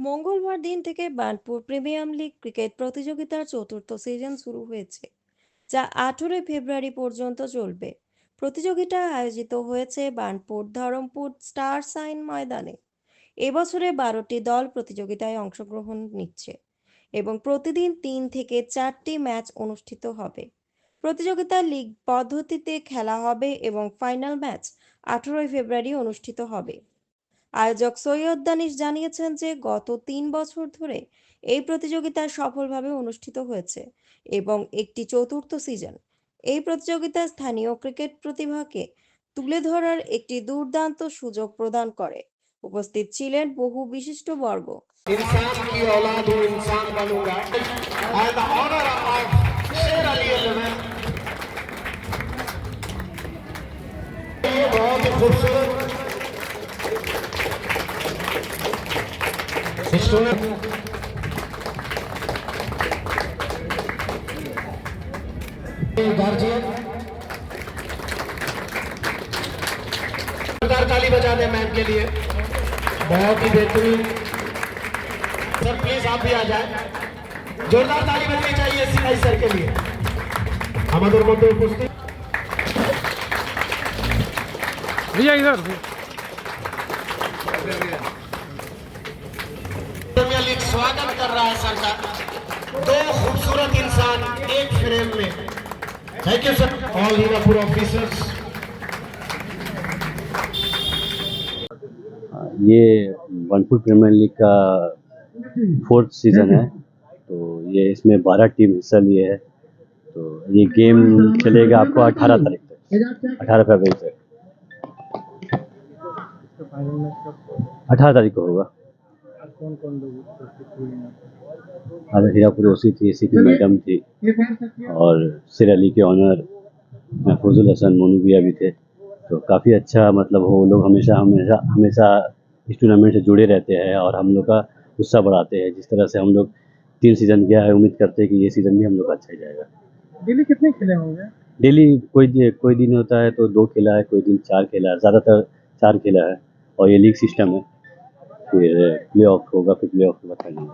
মঙ্গলবার দিন থেকে বার্নপুর প্রিমিয়াম লিগ ক্রিকেট প্রতিযোগিতার চতুর্থ সিজন শুরু হয়েছে, যা আঠেরোই ফেব্রুয়ারি পর্যন্ত চলবে। প্রতিযোগিতা আয়োজিত হয়েছে বার্নপুর ধরমপুর স্টার সাইন ময়দানে। এবছরে বারোটি দল প্রতিযোগিতায় অংশগ্রহণ নিচ্ছে এবং প্রতিদিন তিন থেকে চারটি ম্যাচ অনুষ্ঠিত হবে। প্রতিযোগিতা লিগ পদ্ধতিতে খেলা হবে এবং ফাইনাল ম্যাচ আঠেরোই ফেব্রুয়ারি অনুষ্ঠিত হবে। আয়োজক সৈয়দ দানিশ জানিয়েছেন যে গত তিন বছর ধরে এই প্রতিযোগিতা সফলভাবে অনুষ্ঠিত হয়েছে এবং একটি চতুর্থ সিজন এই প্রতিযোগিতা স্থানীয় ক্রিকেট প্রতিভাকে তুলে ধরার একটি দুর্দান্ত সুযোগ প্রদান করে উপস্থিত ছিলেন বহু বিশিষ্ট বর্গ इंसान की जोरदार ताली बजा दे मैम के लिए बहुत ही बेहतरीन। सर प्लीज़ आप भी आ जाए जोरदार ताली बजनी चाहिए सीआई सर के लिए हमारे मध्य उपस्थित भैया इधर स्वागत कर रहा है सर का दो खूबसूरत इंसान एक फ्रेम में। Thank you sir all Hirapur officers ये वनपुर प्रीमियर लीग का फोर्थ सीज़न है। तो ये इसमें बारह टीम हिस्सा लिए है। तो ये गेम चलेगा आपको अठारह तारीख तक। अठारह फरवरी तक। अठारह तारीख को होगा। आज हीरापुर ओसी थी एसी की मैडम थी। और सिर अली के ऑनर महफूजुल हसन मोनूबिया भी थे। तो काफ़ी अच्छा मतलब वो लोग हमेशा हमेशा हमेशा इस टूर्नामेंट से जुड़े रहते हैं और हम लोग का उत्साह बढ़ाते हैं। जिस तरह से हम लोग तीन सीज़न गया है उम्मीद करते हैं कि ये सीज़न भी हम लोग का अच्छा ही जाएगा। डेली कितने खेले होंगे? डेली कोई कोई दिन होता है तो दो खेला है कोई दिन चार खेला है। ज़्यादातर चार खेला है और ये लीग सिस्टम है। っていう例を高額利用するばかり